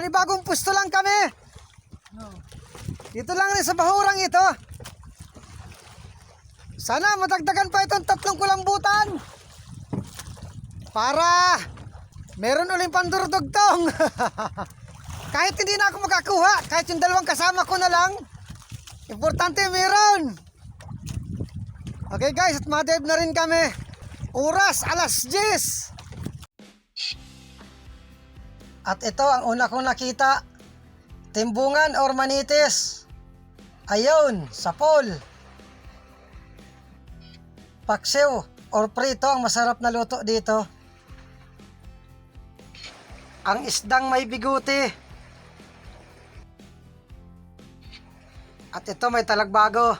Nagpanibagong pusto lang kami. Dito lang rin sa bahurang ito. Sana madagdagan pa itong tatlong kulambutan. Para meron uling pandurdugtong. kahit hindi na ako makakuha, kahit yung dalawang kasama ko na lang, importante meron. Okay guys, at madeb na rin kami. Oras, alas 10. At ito ang una kong nakita. Timbungan or manitis. Ayun, sapol. Paksiw or prito ang masarap na luto dito. Ang isdang may biguti. At ito may talagbago.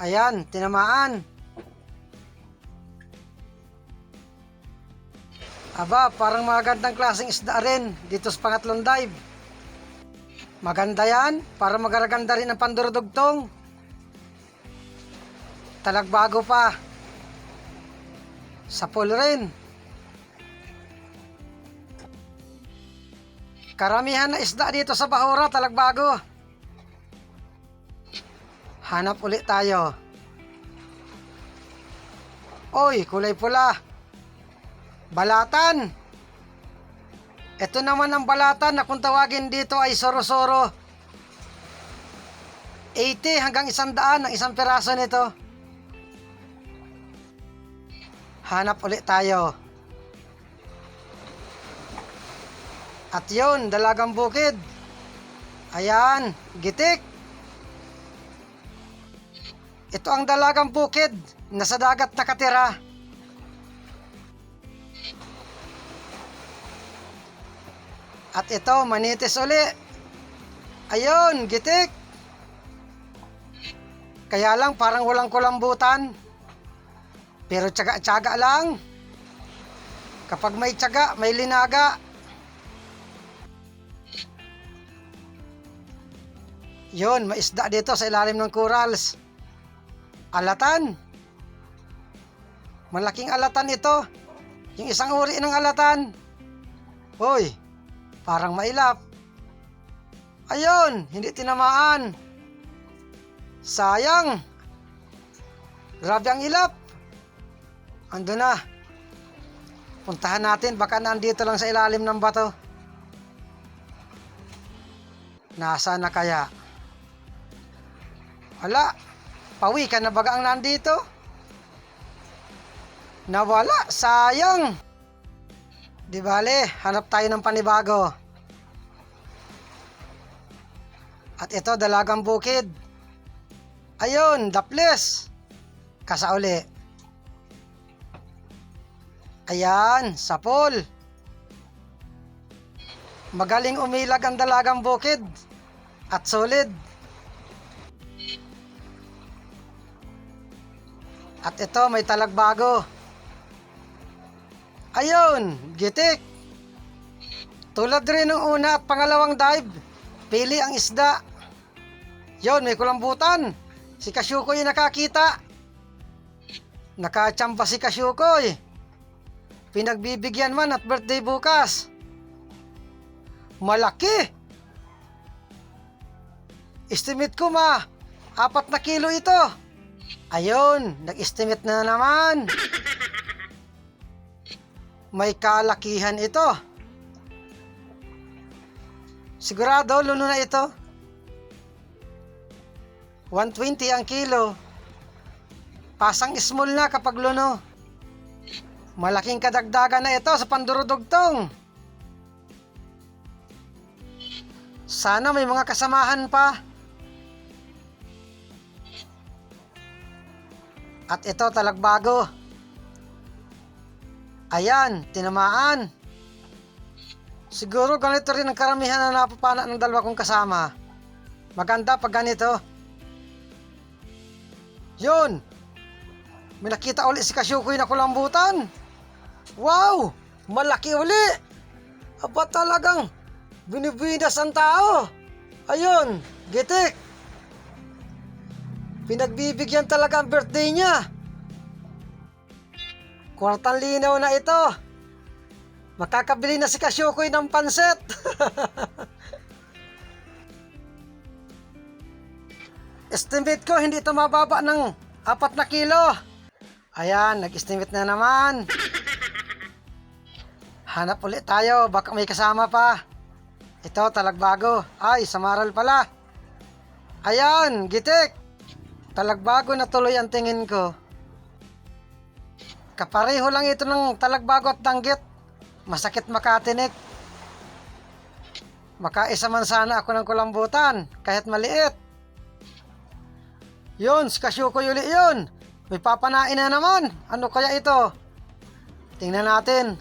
Ayan, tinamaan. Aba, parang magandang klaseng isda rin dito sa pangatlong dive. Maganda yan, para magaraganda rin ang pandurudugtong. Talagbago pa. Sapol rin. Karamihan na isda dito sa Bahura, talagbago. Hanap ulit tayo. Oy, kulay pula. Balatan. Ito naman ang balatan na kung tawagin dito ay soro-soro. 80 hanggang 100 ang isang piraso nito. Hanap ulit tayo. At yun, dalagang bukid. Ayan, gitik. Ito ang dalagang bukid na sa dagat nakatira. At ito, manitis uli. Ayun, gitik. Kaya lang parang walang kulambutan. Pero tsaga-tsaga lang. Kapag may tsaga, may linaga. Yun, may isda dito sa ilalim ng corals. Alatan. Malaking alatan ito. Yung isang uri ng alatan. Hoy, parang mailap. Ayun, hindi tinamaan. Sayang. Grabe ang ilap. Ando na. Puntahan natin, baka nandito lang sa ilalim ng bato. Nasa na kaya? Wala. Pawi ka na baga ang nandito? Nawala, sayang. Di bale, hanap tayo ng panibago. At ito, dalagang bukid. Ayun, daples. Kasauli. Ayan, sapol. Magaling umilag ang dalagang bukid. At solid. At ito, may talagbago. Ayun, gitik. Tulad rin ng una at pangalawang dive, pili ang isda. Yon, may kulambutan. Si Kasyukoy nakakita. Nakachamba si Kasyukoy. Pinagbibigyan man at birthday bukas. Malaki. Estimate ko ma, apat na kilo ito. Ayun, nag-estimate na naman. May kalakihan ito. Sigurado, luno na ito. 120 ang kilo. Pasang small na kapag luno. Malaking kadagdagan na ito sa pandurudugtong. Sana may mga kasamahan pa. At ito talagbago. Ayan, tinamaan. Siguro ganito rin ang karamihan na napapana ng dalawa kong kasama. Maganda pag ganito. Yun! May nakita uli si Kasyukoy na kulambutan. Wow! Malaki uli! Aba talagang binibinas ang tao. Ayun, gitik. Pinagbibigyan talaga ang birthday niya. Kwartang linaw na ito. Makakabili na si Kasyukoy ng panset. Estimate ko hindi ito mababa ng apat na kilo. Ayan, nag-estimate na naman. Hanap ulit tayo, baka may kasama pa. Ito, talagbago. Ay, samaral pala. Ayan, gitik. Talagbago na tuloy ang tingin ko. Kapareho lang ito ng talagbago at danggit. Masakit makatinik. Makaisa man sana ako ng kulambutan, kahit maliit. Yun, si Kasyuko Yuli yun. May papanain na naman. Ano kaya ito? Tingnan natin.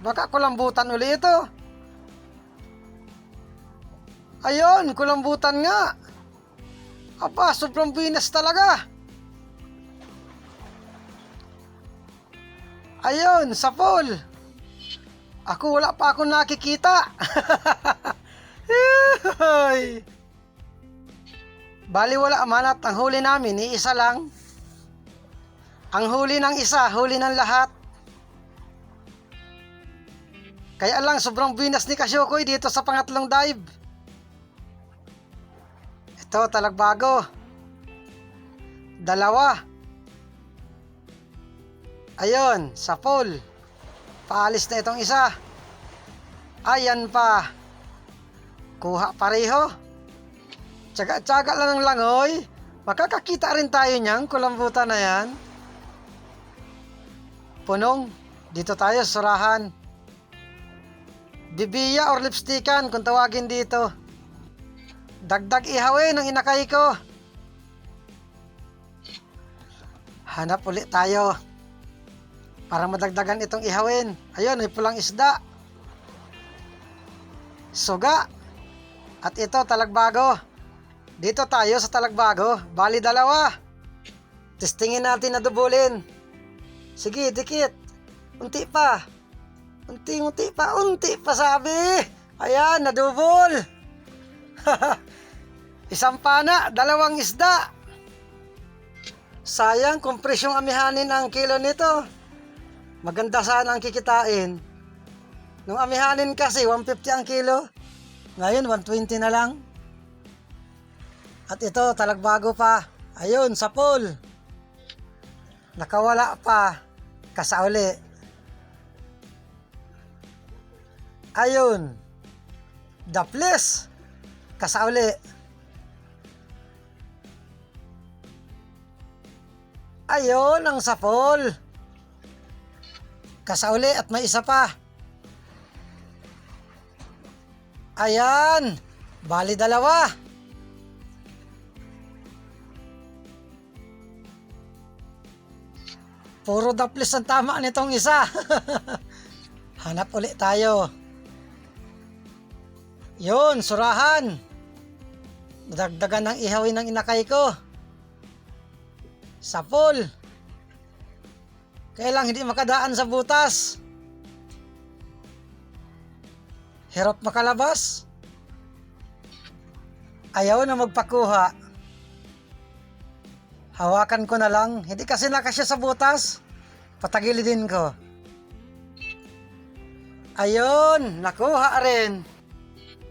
Baka kulambutan uli ito. Ayun, kulambutan nga. Aba, sobrang binas talaga. Ayun, sa pool. Ako wala pa akong nakikita. Bali wala man at ang huli namin ni isa lang. Ang huli ng isa, huli ng lahat. Kaya lang sobrang binas ni Kasyokoy dito sa pangatlong dive. Ito talagbago. Dalawa. Ayun, sa pool. Paalis na itong isa. Ayan pa. Kuha pareho. Tsaga-tsaga lang ng langoy. Makakakita rin tayo niyang kulambutan na yan. Punong, dito tayo surahan. Bibiya or lipstickan kung tawagin dito. Dagdag ihawin ng inakay ko. Hanap ulit tayo. Para madagdagan itong ihawin. Ayun, may pulang isda. Suga. At ito, talagbago. Dito tayo sa talagbago. Bali dalawa. Testingin natin na dubulin. Sige, dikit. Unti pa. Unti-unti pa. Unti pa sabi. Ayan, nadubol. Isang pana, dalawang isda. Sayang kung presyong amihanin ang kilo nito. Maganda sana ang kikitain. Nung amihanin kasi, 150 ang kilo. Ngayon, 120 na lang. At ito, talagbago pa. Ayun, sa pool. Nakawala pa. Kasauli. Ayun. Daples. Kasauli. Ayun, ang sapol. Kasauli at may isa pa. Ayan. Bali dalawa. Puro daplis ang tama nitong isa. Hanap ulit tayo. Yun, surahan. Dagdagan ng ihawin ng inakay ko. Sa pool. Kaya hindi makadaan sa butas. Hirap makalabas. Ayaw na magpakuha. Hawakan ko na lang. Hindi kasi nakasya sa butas. Patagilidin ko. Ayun, nakuha rin.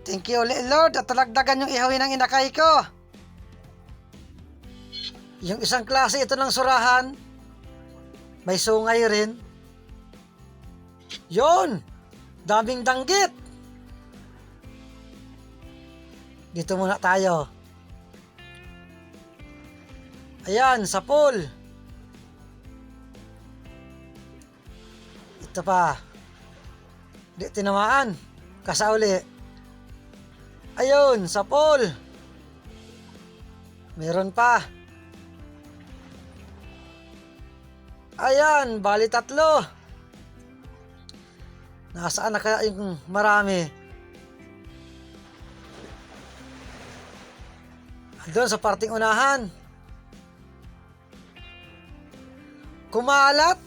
Thank you ulit Lord at talagdagan yung ihawin ng inakay ko. Yung isang klase ito ng surahan, may sungay rin. Yon, daming danggit. Dito muna tayo. Ayan, sa pool. Ito pa. Di tinamaan. Kasauli. Ayun, sa pool. Meron pa. Ayan, bali tatlo. Nasaan na kaya yung marami? Doon sa parting unahan. Kumalat.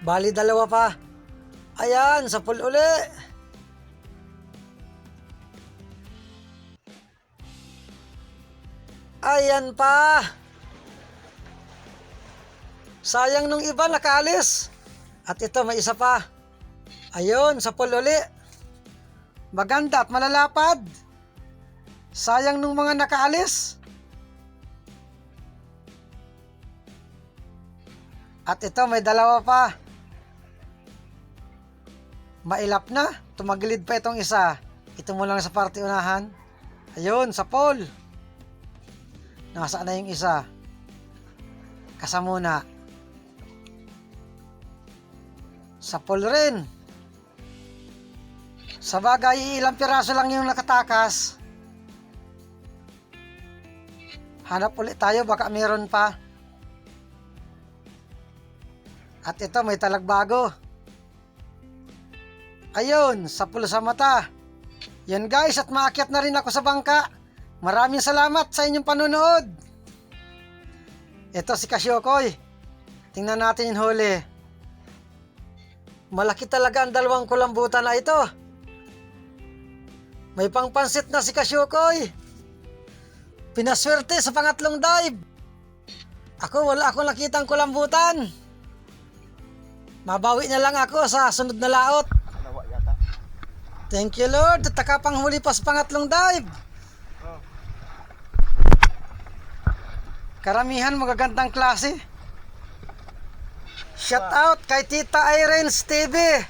Bali dalawa pa. Ayan, sa pool uli. Ayan pa. Sayang nung iba nakaalis. At ito may isa pa. Ayun, sa pool uli. Maganda at malalapad. Sayang nung mga nakaalis. At ito may dalawa pa. Mailap na. Tumagilid pa itong isa. Ito mo lang sa parte unahan. Ayun, sa pole. Nasaan na yung isa? Kasamuna. Sa pole rin. Sa bagay, ilang piraso lang yung nakatakas. Hanap ulit tayo, baka meron pa. At ito, may talagbago. Ayun, sa pulo sa mata. Yan guys, at maakyat na rin ako sa bangka. Maraming salamat sa inyong panunood. Ito si Kasyokoy. Tingnan natin yung huli. Malaki talaga ang dalawang kulambutan na ito. May pangpansit na si Kasyokoy. Pinaswerte sa pangatlong dive. Ako wala akong nakitang kulambutan. Mabawi na lang ako sa sunod na laot. Thank you Lord at nakapanghuli pa sa pangatlong dive. Karamihan magagandang klase. Shout out kay Tita Irene Stevie.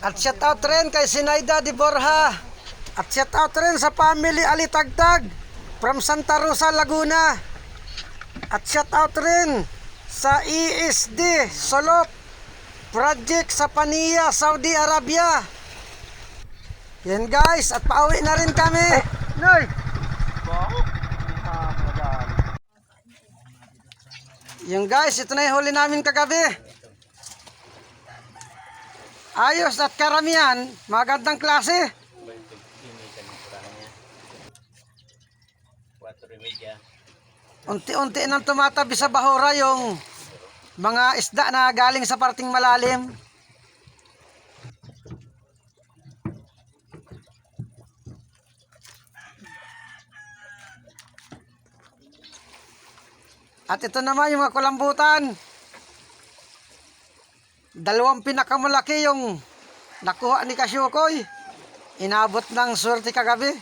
At shout out rin kay Sinaida de Borja. At shout out rin sa family Alitagtag from Santa Rosa, Laguna. At shout out rin sa ESD Solop Project sa Pania, Saudi Arabia. Yan guys, at pauwi na rin kami. Noy! Yung guys, ito na yung huli namin kagabi. Ayos at karamihan, magandang klase. Unti-unti nang tumatabi sa bahura yung mga isda na galing sa parting malalim. At ito naman yung mga kulambutan. Dalawang pinakamalaki yung nakuha ni Kasyukoy. Inabot ng swerte kagabi.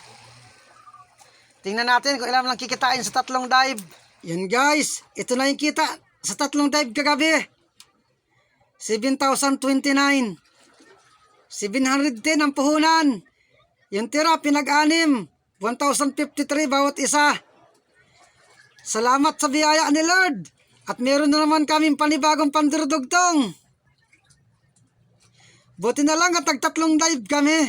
Tingnan natin kung ilan lang kikitain sa tatlong dive. Yan guys, ito na yung kita sa tatlong dive kagabi. 7,029. 710 ang puhunan. Yung tira pinag-anim. 1,053 bawat isa. Salamat sa biyaya ni Lord. At meron na naman kaming panibagong pandurudugtong. Buti na lang at tagtatlong dive kami.